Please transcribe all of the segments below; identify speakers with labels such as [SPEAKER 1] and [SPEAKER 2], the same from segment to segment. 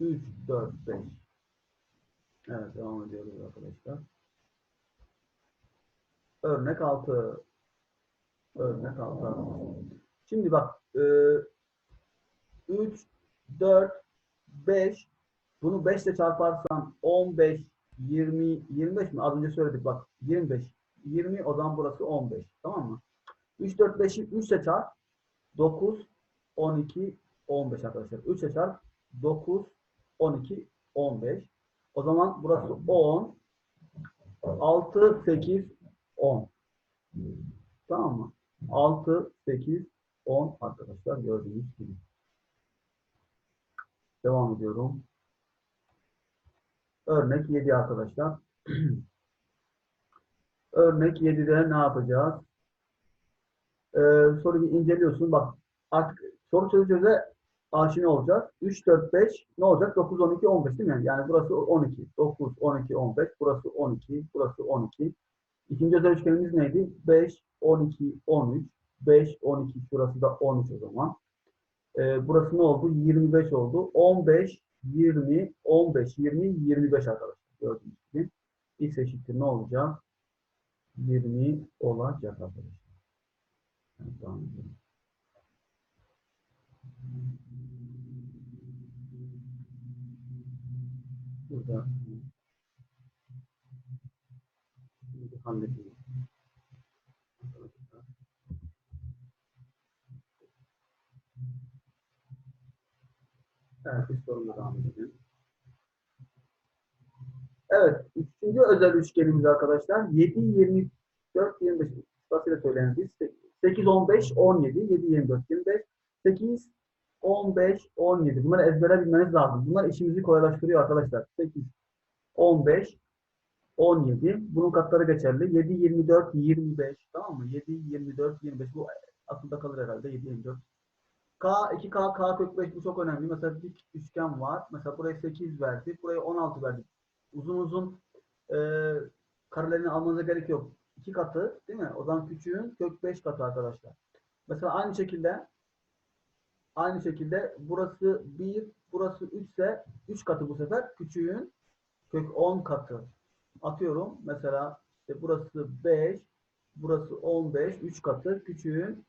[SPEAKER 1] 3, 4, 5. Evet devam ediyoruz arkadaşlar. Örnek 6. Örnek 6. Şimdi bak e, 3, 4, 5 bunu 5 ile çarparsan 15, 20, 25 mi? Az önce söyledik bak 25, 20 o zaman burası 15. Tamam mı? 3, 4, 5'i 3 ile çarp 9, 12, 15 arkadaşlar. 3 ile çarp 9, 12, 15. O zaman burası 10, 6, 8, 10. Tamam mı? 6, 8, 10 arkadaşlar gördüğünüz gibi. Devam ediyorum. Örnek 7 arkadaşlar. Örnek 7'de ne yapacağız? Ee, soruyu inceliyorsun. Bak artık soru çöze aşina olacağız. 3, 4, 5 ne olacak? 9, 12, 15 değil mi? Yani burası 12. 9, 12, 15. Burası 12. Burası 12. İkinci özel üçgenimiz neydi? 5, 12, 13. 5, 12. Şurası da 13 o zaman. Ee, burası ne oldu? 25 oldu. 15, 20, 15, 20, 25 arkadaşlar. Gördüğünüz gibi. X eşittir ne olacak? 20 olacak arkadaşlar. Evet, devam Burada Şimdi halledelim. Evet, bir sorumla devam edelim. Evet, üçüncü özel üçgenimiz arkadaşlar. 7, 24, 25. Sırasıyla söyleyen biz. 8, 15, 17, 7, 24, 25. 8, 15, 17. Bunları ezbere bilmeniz lazım. Bunlar işimizi kolaylaştırıyor arkadaşlar. 8, 15, 17. Bunun katları geçerli. 7, 24, 25. Tamam mı? 7, 24, 25. Bu aklında kalır herhalde. 7, 24. K, 2K, K kök 5 bu çok önemli. Mesela dik üçgen var. Mesela buraya 8 verdik. Buraya 16 verdik. Uzun uzun e, karelerini almanıza gerek yok. 2 katı değil mi? O zaman küçüğün kök 5 katı arkadaşlar. Mesela aynı şekilde aynı şekilde burası 1, burası 3 ise 3 katı bu sefer. Küçüğün kök 10 katı. Atıyorum. Mesela işte burası 5, burası 15, 3 katı. Küçüğün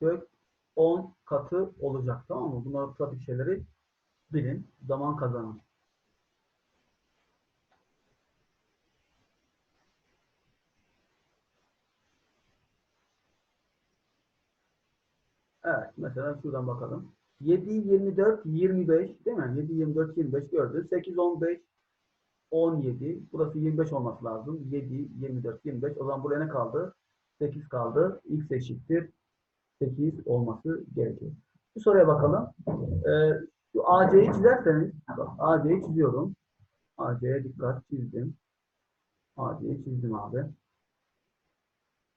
[SPEAKER 1] kök 10 katı olacak. Tamam mı? Bunlar pratik şeyleri bilin. Zaman kazanın. Evet. Mesela şuradan bakalım. 7, 24, 25 değil mi? 7, 24, 25 gördü. 8, 15, 17. Burası 25 olması lazım. 7, 24, 25. O zaman buraya ne kaldı? 8 kaldı. X eşittir 8 olması gerekiyor. Bu soruya bakalım. Ee, şu AC'yi çizerseniz, AC'yi çiziyorum. AC'ye dikkat çizdim. AC'yi çizdim abi.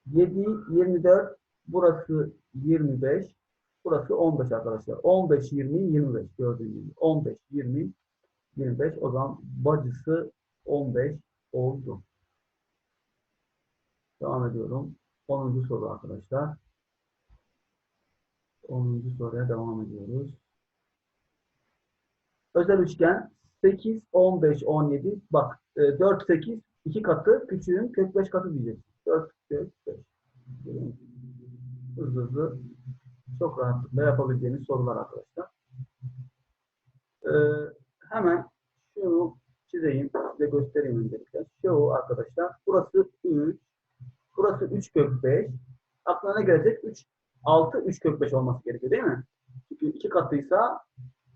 [SPEAKER 1] 7, 24, burası 25, burası 15 arkadaşlar. 15, 20, 25 gördüğünüz gibi. 15, 20, 25. O zaman bacısı 15 oldu. Devam ediyorum. 10. soru arkadaşlar. 10. soruya devam ediyoruz. Özel üçgen 8, 15, 17. Bak 4, 8, 2 katı küçüğün kök 5 katı diyeceğiz. 4 kök 5. Hızlı hızlı çok rahatlıkla yapabileceğiniz sorular arkadaşlar. Ee, hemen şunu çizeyim. Size göstereyim öncelikle. Şu arkadaşlar. Burası 3. Burası 3 kök 5. Aklına ne gelecek? 3 6, 3 kök 5 olması gerekiyor değil mi? Çünkü 2 katıysa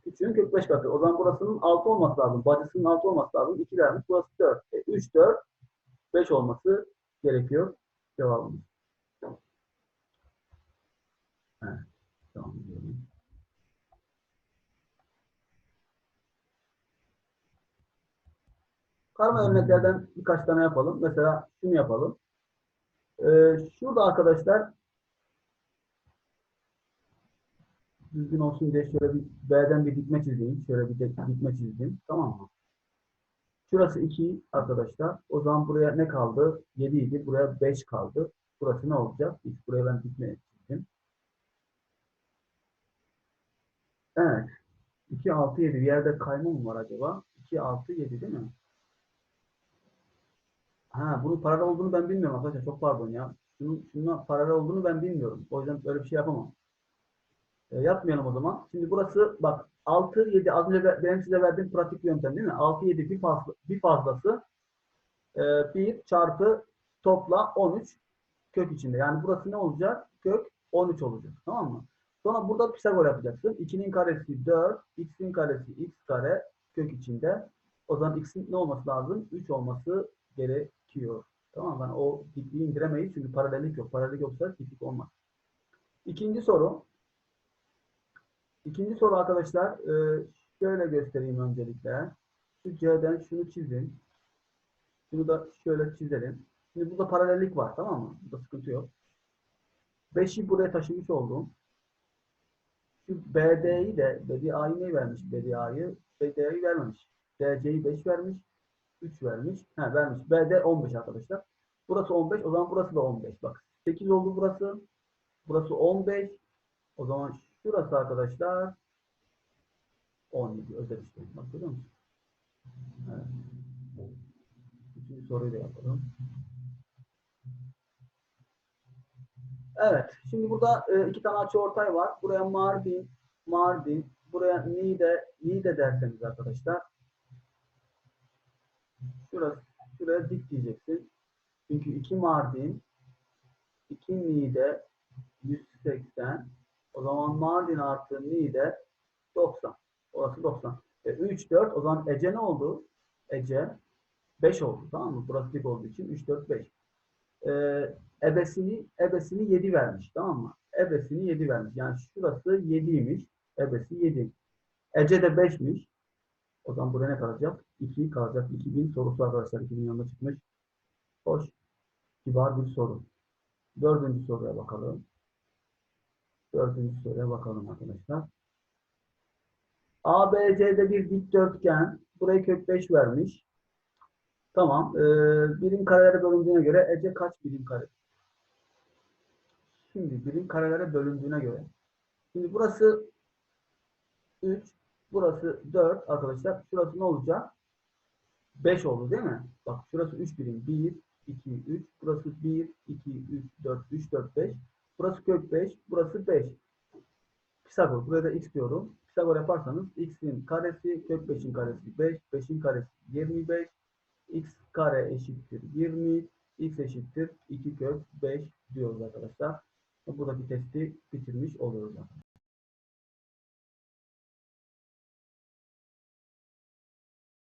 [SPEAKER 1] 3'ün kök 5 katı. O zaman burasının 6 olması lazım. Bacısının 6 olması lazım. 2 vermiş. Burası 4. E, 3, 4, 5 olması gerekiyor. Cevabımız. Evet. Devam ediyorum. Karma örneklerden birkaç tane yapalım. Mesela şunu yapalım. Ee, şurada arkadaşlar düzgün olsun diye şöyle bir B'den bir dikme çizeyim. Şöyle bir dikme çizdim. Tamam mı? Şurası 2 arkadaşlar. O zaman buraya ne kaldı? 7 idi. Buraya 5 kaldı. Burası ne olacak? İlk buraya ben dikme çizdim. Evet. 2, 6, 7 bir yerde kayma mı var acaba? 2, 6, 7 değil mi? Ha, bunun paralel olduğunu ben bilmiyorum arkadaşlar. Çok pardon ya. Şunun, şununla paralel olduğunu ben bilmiyorum. O yüzden öyle bir şey yapamam. E, yapmayalım o zaman. Şimdi burası bak 6, 7 az önce benim size verdiğim pratik yöntem değil mi? 6, 7 bir, fazla, bir fazlası e, 1 çarpı topla 13 kök içinde. Yani burası ne olacak? Kök 13 olacak. Tamam mı? Sonra burada Pisagor yapacaksın. 2'nin karesi 4, x'in karesi x kare kök içinde. O zaman x'in ne olması lazım? 3 olması gerekiyor. Tamam? Ben o dikliği indiremeyiz çünkü paralellik yok. Paralellik yoksa diklik olmaz. İkinci soru. İkinci soru arkadaşlar. e, şöyle göstereyim öncelikle. Şu C'den şunu çizin. Şunu da şöyle çizelim. Şimdi burada paralellik var tamam mı? Burada sıkıntı yok. 5'i buraya taşımış oldum. Şu BD'yi de, BDA'yı ne vermiş BDA'yı? BDA'yı vermemiş. DC'yi 5 vermiş. 3 vermiş. Ha vermiş. BD 15 arkadaşlar. Burası 15. O zaman burası da 15. Bak 8 oldu burası. Burası 15. O zaman şurası arkadaşlar 17. Özel işlem. Bak görüyor musun? Evet. Üçüncü soruyu da yapalım. Evet. Şimdi burada e, iki tane açıortay var. Buraya Mardin, Mardin. Buraya Niğde, Niğde derseniz arkadaşlar. Şurası, şuraya dik diyeceksin. Çünkü 2 Mardin, 2 Niğde 180. O zaman Mardin artı Niğde 90. Orası 90. E, 3, 4. O zaman Ece ne oldu? Ece 5 oldu. Tamam mı? Burası dik olduğu için 3, 4, 5. Ee, ebesini, ebesini 7 vermiş. Tamam mı? Ebesini 7 vermiş. Yani şurası 7'ymiş. Ebesi 7. Ece de 5'miş. O zaman burada ne kalacak? 2 kalacak. 2000 sorusu arkadaşlar. 2000 yanında çıkmış. Hoş. Kibar bir soru. Dördüncü soruya bakalım. Dördüncü soruya bakalım arkadaşlar. ABC'de bir dikdörtgen. Burayı kök 5 vermiş. Tamam. Ee, birim karelere bölündüğüne göre Ece kaç birim kare? Şimdi birim karelere bölündüğüne göre. Şimdi burası 3, burası 4 arkadaşlar. Şurası ne olacak? 5 oldu değil mi? Bak şurası 3 birim. 1, 2, 3. Burası 1, 2, 3, 4, 3, 4, 5. Burası kök 5. Burası 5. Pisagor. Buraya da x diyorum. Pisagor yaparsanız x'in karesi kök 5'in karesi 5. 5'in karesi 25. x kare eşittir 20. x eşittir 2 kök 5 diyoruz arkadaşlar. Buradaki testi bitirmiş oluyoruz.